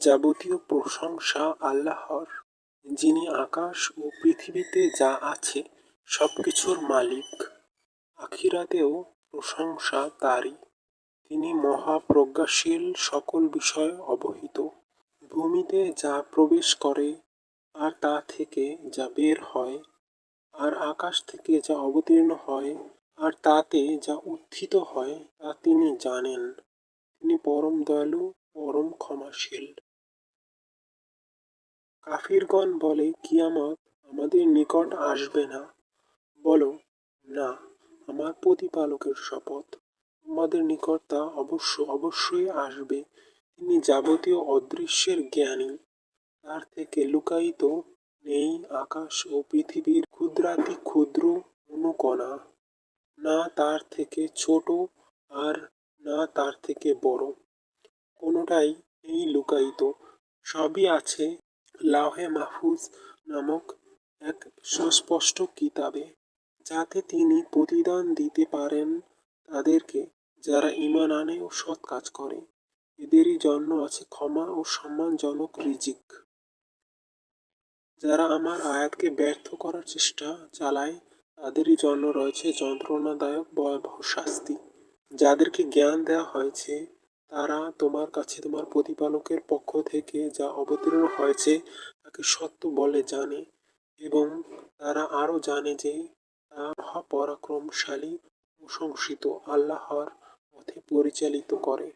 যাবতীয় প্রশংসা আল্লাহর, যিনি আকাশ ও পৃথিবীতে যা আছে সবকিছুর মালিক। আখিরাতেও প্রশংসা তারই। তিনি মহাপ্রজ্ঞাশীল সকল বিষয়ে অবহিত। ভূমিতে যা প্রবেশ করে, আর তা থেকে যা বের হয়, আর আকাশ থেকে যা অবতীর্ণ হয়, আর তাতে যা উত্থিত হয়, তা তিনি জানেন। তিনি পরম দয়ালু, পরম ক্ষমাশীল। কাফিরগণ বলে, কিয়ামত আমাদের নিকট আসবে না। বলো, না, আমার প্রতিপালকের শপথ তোমাদের নিকট তা অবশ্য অবশ্যই আসবে। তিনি যাবতীয় অদৃশ্যের জ্ঞানী। তার থেকে লুকায়িত নেই আকাশ ও পৃথিবীর ক্ষুদ্রাতি ক্ষুদ্র অনুকণা। না তার থেকে ছোট আর না তার থেকে বড়। কোনোটাই নেই লুকায়িত। সবই আছে লাউহে মাহফুজ নামক এক সুস্পষ্ট কিতাবে, যাতে তিনি প্রতিদান দিতে পারেন তাদেরকে যারা ঈমান আনে ও সৎ কাজ করে। এদেরই জন্য আছে ক্ষমা ও সম্মানজনক রিজিক। যারা আমার আয়াতকে ব্যর্থ করার চেষ্টা চালায়, তাদেরই জন্য রয়েছে যন্ত্রণাদায়ক ভয়াবহ শাস্তি। যাদেরকে জ্ঞান দেওয়া হয়েছে তারা তোমার কাছে তোমার প্রতিপালকের পক্ষ থেকে যা অবতীর্ণ হয়েছে, তাকে সত্য বলে জানে এবং তারা আরও জানে যে পরাক্রমশালী প্রশংসিত আল্লাহর পথে পরিচালিত করে।